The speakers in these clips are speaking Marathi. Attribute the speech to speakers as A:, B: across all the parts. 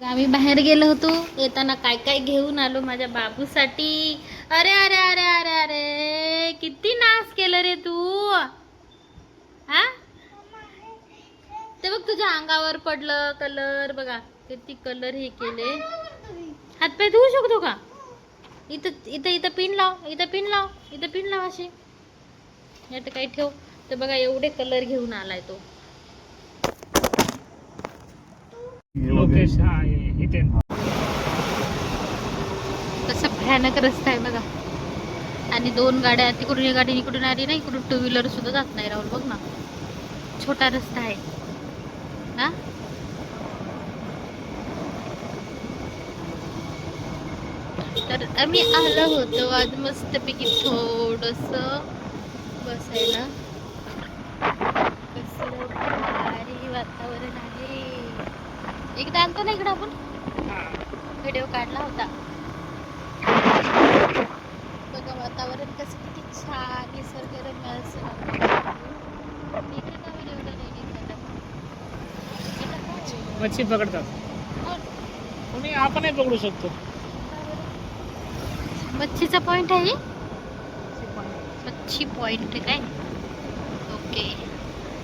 A: आम्ही बाहेर गेलो होतो. येताना काय काय घेऊन आलो माझ्या बाबूसाठी. अरे अरे अरे अरे अरे किती नाश केलं रे तू. हा? ते बघ तुझ्या अंगावर पडलं कलर बघा. किती कलर हे केले. हातपाय धुवू शकतो का? इथं इथं इथं पिन लाव इथं पिन लाव इथं पिन लाव अशी यात काही ठेव. तर बघा एवढे कलर घेऊन आलाय तो.
B: लोकेश हा इथे
A: कसा भयानक रस्ता आहे बघा. आणि दोन गाड्या तिकडून एक गाडी इकडून आली ना इकडून टू व्हीलर सुद्धा जात नाही राहुल बघ ना. छोटा रस्ता आहे. हा? तर आम्ही आलो होतो आज मस्तपैकी थोडस बसायला. कसलं भारी वातावरण आहे. एकदा आणतो ना इकडं आपण? व्हिडिओ काढला होता. बघा वातावरण कसं किती छान निसर्गरम्य असं?
B: मच्छी पकडतात.
A: कोण?
B: कोणी आपणही पकडू शकतो.
A: मच्छीचा पॉइंट आहे? मच्छी पॉइंट काय? ओके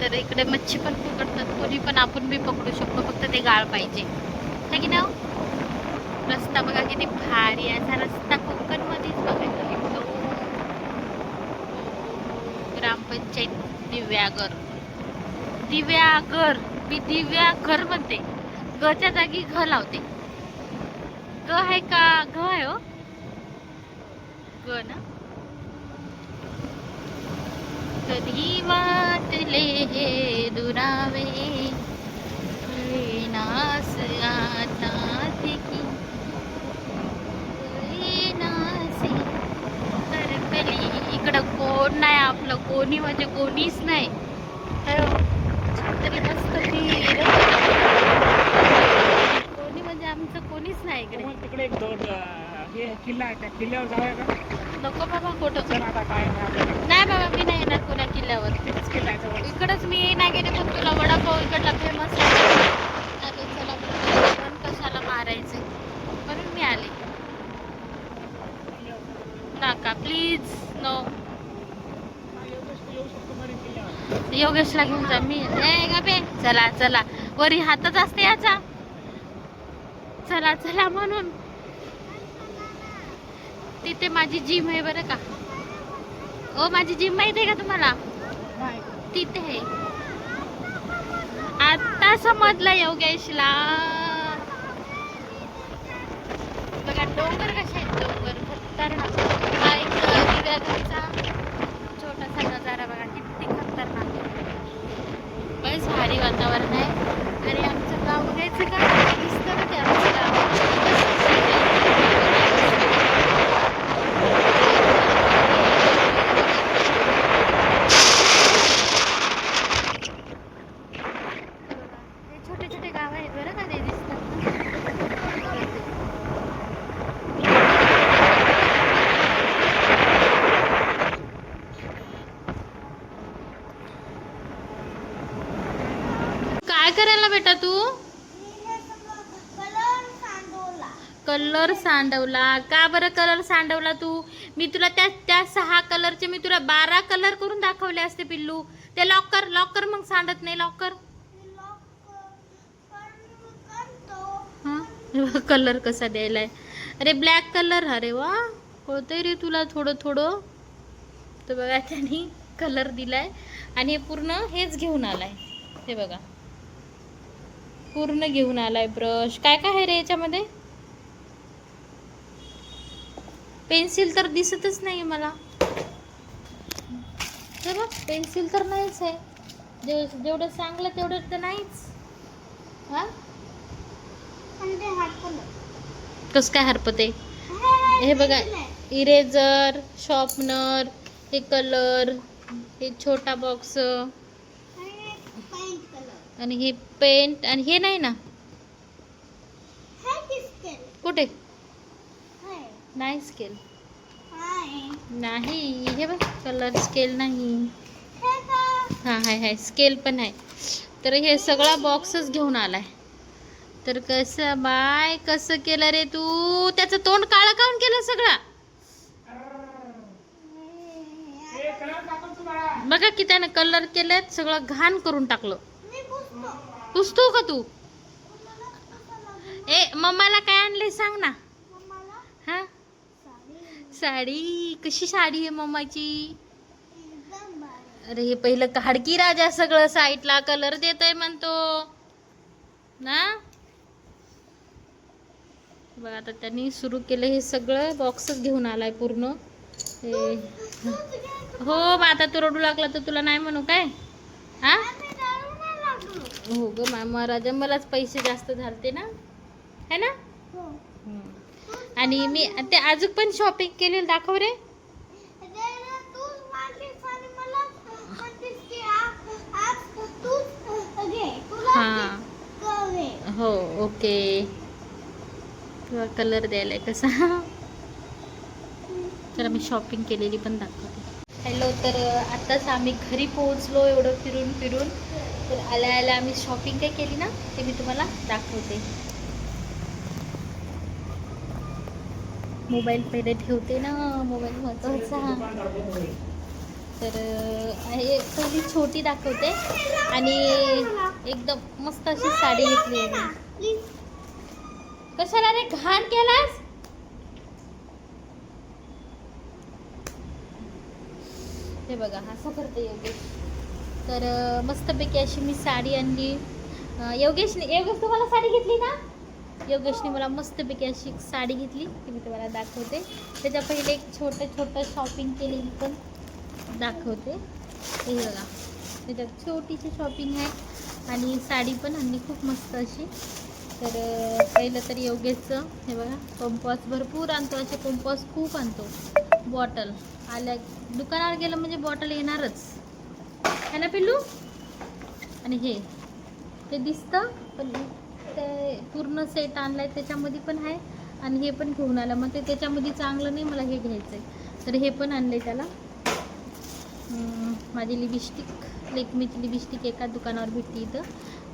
A: तर इकडे मच्छी पण पकडतात. कोणी पण आपण बी पकडू शकतो. फक्त ते गाळ पाहिजे. है की ना हो? रस्ता बघा किती भारी आहे. असा रस्ता कोकण मध्येच बघायला भेटतो. ग्रामपंचायत दिव्यागर दिव्यागर मी दिव्यागर म्हणते. गच्या जागी घ लावते. ग आहे का? घ आहे हो. ग ना? कधी वाटले हे दुरावे नास आता की नासे इकडं कोण नाही आपलं कोणी म्हणजे कोणीच नाही. तर मस्त कोणी म्हणजे आमचं कोणीच नाही इकडे.
B: तिकडे एक दोन हे किल्ला आहे त्या किल्ल्यावर जाऊया का?
A: नको बाबा कुठं.
B: चल आता काय नाही आपल्याला.
A: नाही बाबा मी नाही येणार कोणा किल्ल्यावर.
B: तिथेच किल्ला आहे जवळ.
A: इकडंच मी नाही गेले पण तुला वडापाव इकडला फेमस चला म्हणलं, पण कशाला मारायचे? म्हणून मी आले. नका प्लीज नो
B: हा, येऊ शकतो- येऊ शकतो मरीन किल्ल्यावर.
A: योगेशला घेऊन जा मी ए गपे चला चला. वरी हातच असते याचा. चला चला म्हणून. तिथे माझी जिम आहे बरं का. ओ माझी जिम माहिती आहे का तुम्हाला. तिथे आहे. आता समजलं योगेशला बघा डोंगर कसे आहेत डोंगर? खतरनाक. हा एक छोटासा नजारा बघा किती खतरनाक. बस भारी वातावरण आहे. आणि आमचं गाव बघायचं का दिसतं ना ते आमचं गाव हे छोटे छोटे गाव आहेत बरं का ते दिसतात काय करायला बेटा तू कलर सांडवला? का बरं कलर सांडवला तू? मी तुला त्या त्या सहा कलरचे मी तुला बारा कलर करून दाखवले असते पिल्लू. ते लॉकर लॉकर मग सांडत नाही लॉकर हा? कलर कसा द्यायलाय? अरे ब्लॅक कलर अरे वा. कळतंय रे तुला थोडं थोडं. तर बघा त्यांनी कलर दिलाय आणि हे पूर्ण हेच घेऊन आलाय. हे बघा. पूर्ण घेऊन आलाय ब्रश काय काय आहे रे याच्यामध्ये? पेन्सिल तर दिसतच नाही मला. हे बघ पेन्सिल तर नाहीच आहे. जेव जेवढं सांगलं तेवढं तर नाहीच. हा? कस काय हरपते हे बघा इरेझर शॉर्पनर हे कलर हे छोटा बॉक्स आणि हे पेंट आणि हे नाही ना? नाही स्केल नाही हे बघ कलर स्केल नाही. हां हाय हाय स्केल पण आहे. तर हे सगळा बॉक्सच घेऊन आलाय. तर कसं बाय कसं केलं रे तू? त्याचं तोंड काळं काऊन केलं सगळं?
B: ए कलर टाकून तू बाळा
A: बघा की त्यानं कलर केलंय सगळं घाण करून टाकलं. पुसतो. का तू? ए मम्माला काय आणले सांग ना. साडी? कशी साडी आहे मम्माची अरे हे पहिलं काडकी राजा सगळं साईडला कलर देतोय म्हणतो. ना? बघ आता त्यांनी सुरू केलं हे सगळं. बॉक्सच घेऊन आलाय पूर्ण. हे. हो मग आता तू रडू लागला तर तुला नाही म्हणू काय? हा? हो ग मामा राजा मलाच पैसे जास्त झालते ना? है ना? हम्म. आणि मी ते अजून पण शॉपिंग केलेलं दाखव रे. हा. हो ओके. तुला कलर द्यायला कसा? तर मी शॉपिंग केलेली पण दाखवते. हॅलो तर आत्ताच आम्ही घरी पोहोचलो एवढं फिरून फिरून तर आल्या आल्या आम्ही शॉपिंग काय केली ना ते मी तुम्हाला दाखवते. मोबाईल पहिले ठेवते ना मोबाईल महत्त्वाचा. तर हे पहिली छोटी दाखवते. आणि एकदम मस्त अशी साडी घेतली आहे कशाला रे घाण केलास? हे बघा असं करते योगेश. तर मस्तपैकी अशी मी साडी आणली. योगेश योगेशने योगेश तुम्हाला साडी घेतली ना? योगेशने मला मस्तपैकी अशी एक साडी घेतली ती मी तुम्हाला दाखवते. त्याच्या पहिले एक छोटं छोटं शॉपिंग केलेली पण दाखवते. हे बघा. त्याच्यात छोटीशी शॉपिंग आहे आणि साडी पण आणि खूप मस्त अशी. तर पहिलं तर योगेशचं हे बघा पंपॉस भरपूर आणतो असे पंपॉस खूप आणतो. बॉटल आल्या दुकानावर गेलं म्हणजे बॉटल येणारच. है ना पिल्लू? आणि हे. ते दिसतं पण ते पूर्ण सेट आणलाय त्याच्यामध्ये पण आहे आणि हे पण घेऊन आलं. मग ते त्याच्यामध्ये चांगलं नाही मला हे घ्यायचं आहे तर हे पण आणलं आहे त्याला माझी लिपस्टिक लेकमीची लिपस्टिक एका दुकानावर भेटली इथं.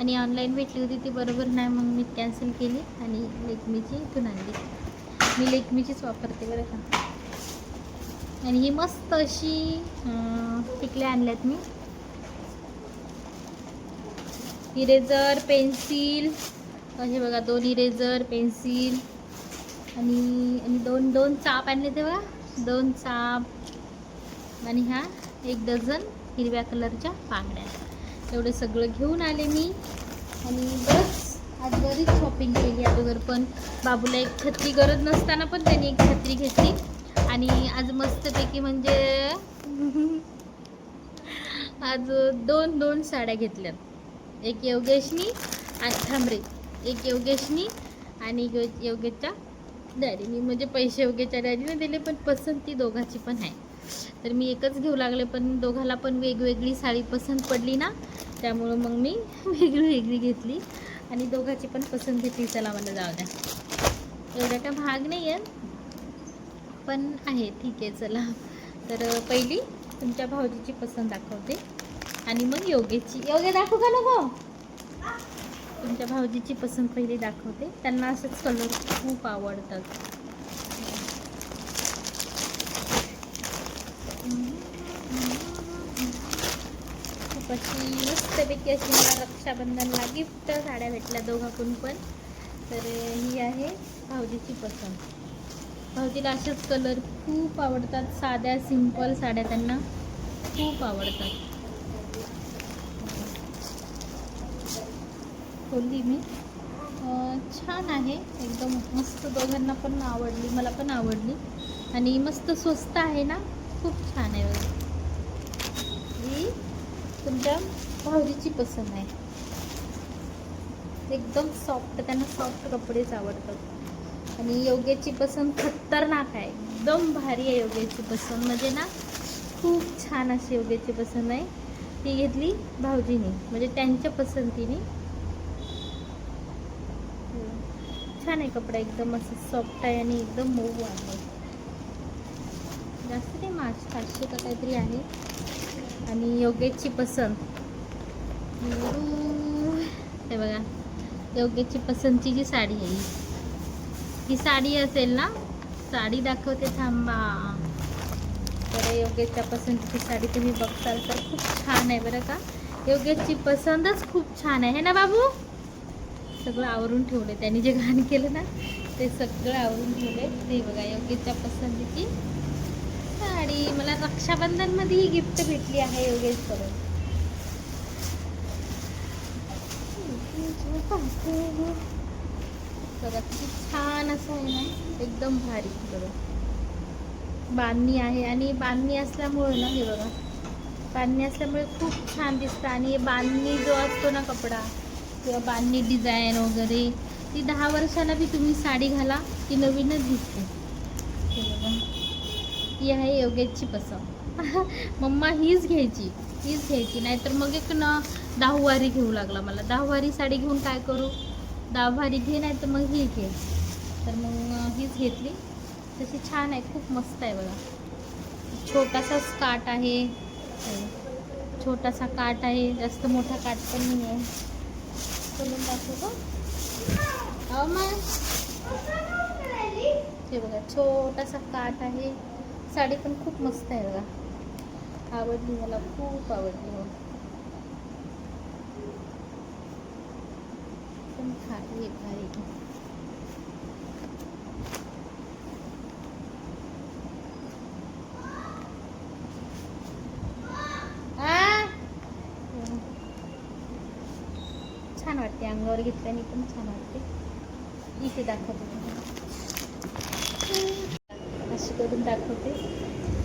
A: आणि ऑनलाईन भेटली होती ती बरोबर नाही मग मी कॅन्सल केली आणि लेकमीची इथून आणली. मी लेकमीचीच वापरते बरं का. आणि ही मस्त अशी टिकल्या आणल्यात मी. इरेझर पेन्सिल हे बघा दोन इरेझर पेन्सिल आणि आणि दोन दोन चाप आणले ते बघा. दोन चाप आणि ह्या एक डझन हिरव्या कलरच्या बांगड्या. एवढं सगळं घेऊन आले मी. आणि बस आज बरीच शॉपिंग केली अगोदर पण. बाबूला एक छत्री गरज नसताना पण त्यांनी एक छत्री घेतली. आणि आज मस्तपैकी म्हणजे आज दोन दोन साड्या घेतल्यात. एक योगेशनी आणि थांबरे एक योगेशनी आणि यो- योगेशच्या डॅडीनी म्हणजे पैसे योगेशच्या डॅडीने दिले पण पसंती दोघाची पण आहे. तर मी एकच घेऊ लागले पण दोघाला पण वेगवेगळी साडी पसंत पडली ना त्यामुळं मग मी वेगळी वेगळी घेतली. आणि दोघाची पण पसंत घेतली चला मला जाऊ द्या. एवढ्या काय भाग नाही आहेत पण आहे ठीक आहे चला. तर पहिली तुमच्या भाऊजीची पसंत दाखवते. आणि मग योगेची योगे दाखवू का नको? तुमच्या भाऊजीची पसंत पहिली दाखवते. त्यांना असेच कलर खूप आवडतात. खूप अशी मस्तपैकी अशी मला रक्षाबंधनला गिफ्ट साड्या भेटल्या दोघाकडून पण. तर ही आहे भाऊजीची पसंत. भाऊजीला असेच कलर खूप आवडतात. साध्या सिंपल साड्या त्यांना खूप आवडतात. खोलली मी. छान आहे. एकदम मस्त दोघांना पण आवडली मला पण आवडली. आणि मस्त स्वस्त आहे ना? खूप छान आहे ही तुमच्या भाऊजीची पसंत आहे. एकदम सॉफ्ट त्यांना सॉफ्ट कपडेच आवडतात. आणि योग्याची पसंत खतरनाक आहे. एकदम भारी आहे योग्याची पसंत. म्हणजे ना खूप छान अशी योग्याची पसंत आहे. ती घेतली भाऊजीने. म्हणजे त्यांच्या पसंतीने हो. छान आहे कपडा एकदम असं सॉफ्ट आहे आणि एकदम मऊ आहे जास्त नाही मार्च पाचशे का काहीतरी आहे. आणि योगेशची पसंत. हे बघा योगेची पसंतची जी साडी आहे ही. साडी असेल ना साडी दाखवते थांबा. तर योगेच्या पसंतीची साडी तुम्ही बघताल तर खूप छान आहे बरं का. योगेची पसंतच खूप छान आहे. ना बाबू? सगळं आवरून ठेवले त्यांनी जे घाण केलं ना ते सगळं आवरून ठेवले ते बघा योगेशच्या पसंतीची साडी. मला रक्षाबंधनमध्ये ही गिफ्ट भेटली आहे योगेशकडून. बघा किती छान असं आहे ना एकदम भारी बघा. बांधणी आहे आणि बांधणी असल्यामुळे ना हे बघा. बांधणी असल्यामुळे खूप छान दिसतं आणि बांधणी जो असतो ना कपडा किंवा बांधणी डिझाईन वगैरे ती दहा वर्षाला बी तुम्ही साडी घाला ती नवीनच दिसते. ती ही आहे योगेशची पसंत. मम्मा हीच घ्यायची हीच घ्यायची. नाहीतर मग एक ना दहावारी घेऊ लागला मला. दहावारी साडी घेऊन काय करू? दहावारी घे नाही तर मग ही घे. तर मग हीच घेतली. तशी छान आहे खूप मस्त आहे बघा. छोटासा स्कार्ट आहे. छोटासा काट आहे. जास्त मोठा काट पण नाही आहे खोलून दाखवू का? अहो मग. हे बघा छोटासा काट आहे. साडी पण खूप मस्त आहे बघा. आवडली मला खूप आवडली हो पण भारी भारी आ? छान कलर घेतल्याने पण छान वाटते. इथे दाखवते अशी करून दाखवते.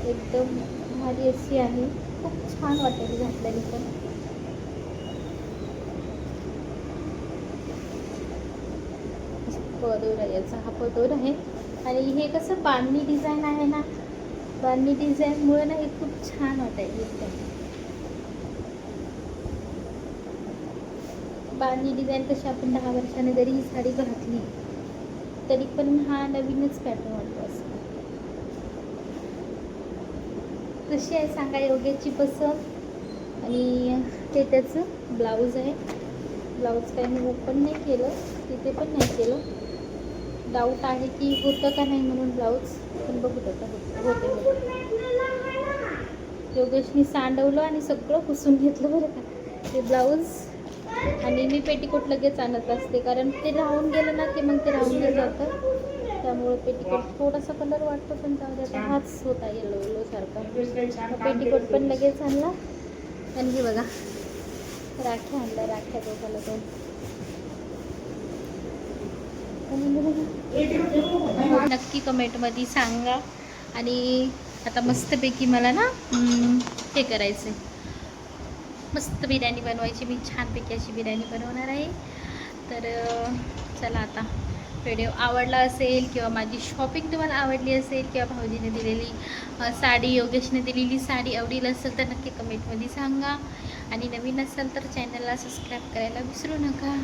A: एकदम भारी अशी आहे. खूप छान वाटेल घातल्याने पण. पदोर आहे. याचा हा पदोर आहे. आणि हे कसं बांधणी डिझाईन आहे ना बांधणी डिझाईनमुळे ना हे खूप छान वाटायला एकदम. बांधणी डिझाईन कशी आपण दहा वर्षाने जरी ही साडी घातली तरी पण हा नवीनच पॅटर्न वाटतो असं कशी आहे सांगा योग्याची पसंत. आणि ते त्याचं ब्लाऊज आहे. ब्लाऊज काही मी ओपन नाही केलं तिथे पण नाही केलं. डाऊट आहे की होतं का नाही म्हणून ब्लाऊज पण बघू का होते होते योगेशनी सांडवलं आणि सगळं पुसून घेतलं बरं का. ते ब्लाऊज आणि मी पेटीकोट लगेच आणत असते कारण ते राहून गेलं ना की मग ते राहून गेलं जातं. त्यामुळे पेटीकोट थोडासा कलर वाटतो पण जाऊ द्या हाच होता येलो येलो सारखा. पेटीकोट पण लगेच आणला. आणि हे बघा राख्या आणल्या राख्या दोघाला दोन. नक्की कमेंटमध्ये सांगा. आणि आता मस्तपैकी मला ना हे करायचं आहे मस्त बिर्याणी बनवायची. मी छानपैकी अशी बिर्याणी बनवणार आहे. तर चला आता व्हिडिओ आवडला असेल किंवा माझी शॉपिंग तुम्हाला आवडली असेल किंवा भाऊजीने दिलेली साडी योगेशने दिलेली साडी आवडील असेल तर नक्की कमेंटमध्ये सांगा. आणि नवीन असेल तर चॅनलला सबस्क्राईब करायला विसरू नका.